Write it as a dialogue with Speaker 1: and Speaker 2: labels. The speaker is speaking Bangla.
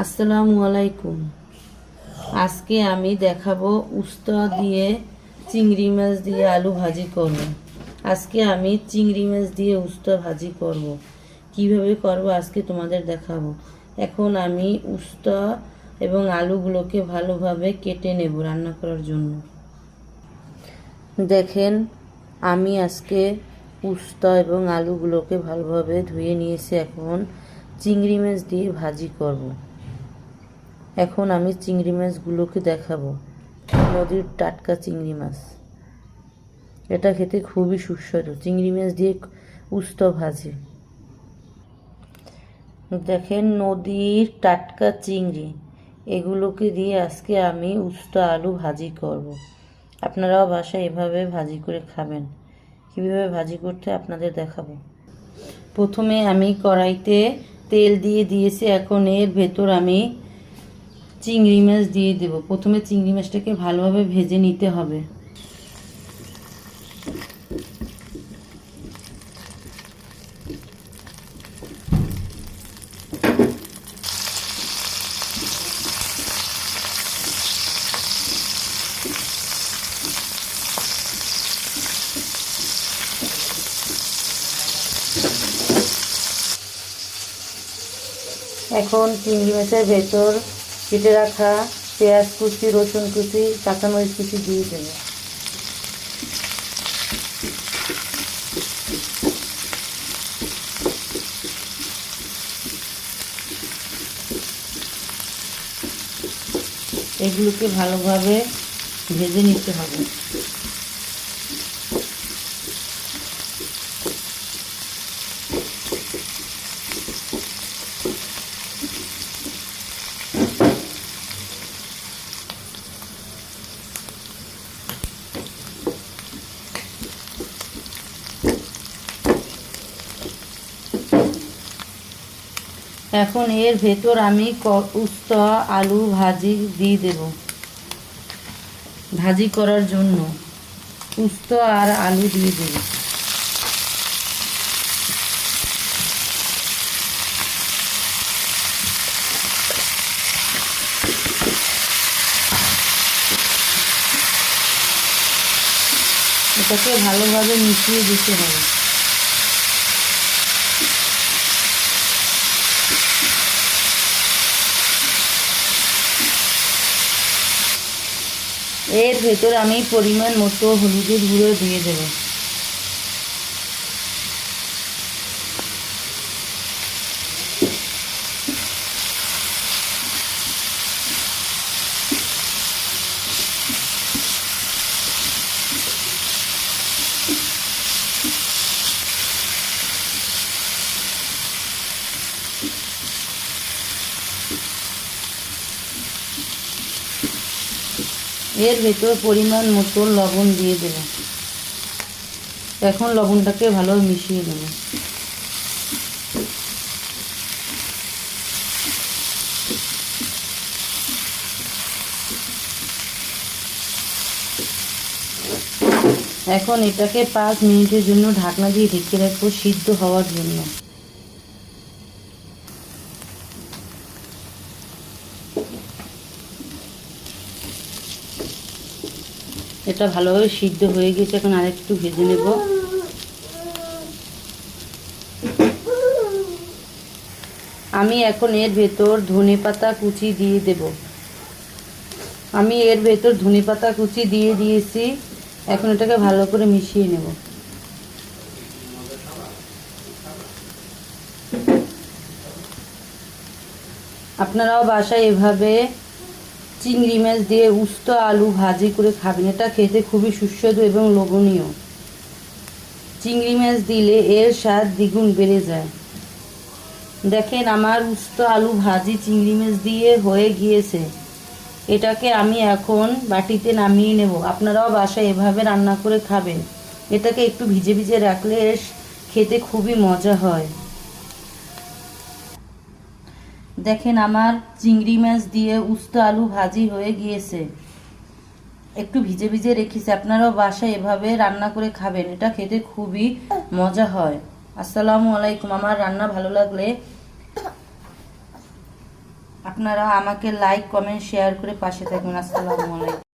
Speaker 1: আসসালামু আলাইকুম। আজকে আমি দেখাবো উস্তা দিয়ে চিংড়ি মাছ দিয়ে আলু ভাজি করব। আজকে আমি চিংড়ি মাছ দিয়ে উস্তা ভাজি করব। কীভাবে করব আজকে তোমাদের দেখাবো। এখন আমি উস্তা এবং আলুগুলোকে ভালোভাবে কেটে নেব রান্না করার জন্য। দেখেন, আমি আজকে উস্তা এবং আলুগুলোকে ভালোভাবে ধুয়ে নিয়েছি। এখন চিংড়ি মাছ দিয়ে ভাজি করব। এখন আমি চিংড়ি মাছগুলোকে দেখাবো। নদীর টাটকা চিংড়ি মাছ। এটা খেতে খুবই সুস্বাদু। চিংড়ি মাছ দিয়ে উস্ত ভাজি। দেখেন নদীর টাটকা চিংড়ি। এগুলোকে দিয়ে আজকে আমি উস্তা আলু ভাজি করব। আপনারাও বাসায় এভাবে ভাজি করে খাবেন। কীভাবে ভাজি করতে আপনাদের দেখাবো। প্রথমে আমি কড়াইতে তেল দিয়ে দিয়েছি। এখন এর ভেতর আমি চিংড়ি মাছ দিয়ে দেব। প্রথমে চিংড়ি মাছটাকে ভালোভাবে ভেজে নিতে হবে। এখন চিংড়ি মাছের ভেতর কেটে রাখা পেঁয়াজ কুচি, রসুন কুচি, কাঁচামরিচ কুচি দিয়ে দেব। এগুলোকে ভালোভাবে ভেজে নিতে হবে। এখন এর ভেতর আমি উস্তা আলু ভাজি দিয়ে দেব। ভাজি করার জন্য উস্ত আর আলু দিয়ে দেব। এটাকে ভালোভাবে মিশিয়ে দিতে হবে। এর ভেতর আমি পরিমাণ মতো হলুদের গুঁড়ো দিয়ে দেব। এর ভেতর পরিমাণ মতো লবণ দিয়ে দেব। এখন লবণটাকে ভালো মিশিয়ে দেব এখন এটাকে পাঁচ মিনিটের জন্য ঢাকনা দিয়ে ঢেকে রাখব সিদ্ধ হওয়ার জন্য। এটা ভালোভাবে সিদ্ধ হয়ে গেছে, এখন আরেকটু ভেজে নেব। আমি এখন এর ভেতর ধনে পাতা কুচি দিয়ে দেব। আমি এর ভেতর ধনে পাতা কুচি দিয়ে দিয়েছি, এখন এটাকে ভালো করে মিশিয়ে নেব। আপনারাও বাসায় এভাবে চিংড়ি মাছ দিয়ে উস্ত আলু ভাজি করে খাবেন। এটা খেতে খুবই সুস্বাদু এবং লোভনীয়। চিংড়ি মাছ দিলে এর স্বাদ দ্বিগুণ বেড়ে যায়। দেখেন আমার উস্ত আলু ভাজি চিংড়ি মাছ দিয়ে হয়ে গিয়েছে। এটাকে আমি এখন বাটিতে নামিয়ে নেব। আপনারাও বাসায় এভাবে রান্না করে খাবেন। এটাকে একটু ভিজে ভিজে রাখলে খেতে খুবই মজা হয়। দেখেন আমার চিংড়ি মাছ দিয়ে উস্ত আলু ভাজি হয়ে গিয়েছে। একটু ভিজে ভিজে রেখেছি। আপনারাও বাসায় এভাবে রান্না করে খাবেন। এটা খেতে খুবই মজা হয়। আসসালামু আলাইকুম। আমার রান্না ভালো লাগলে আপনারা আমাকে লাইক কমেন্ট শেয়ার করে পাশে থাকবেন। আসসালামু আলাইকুম।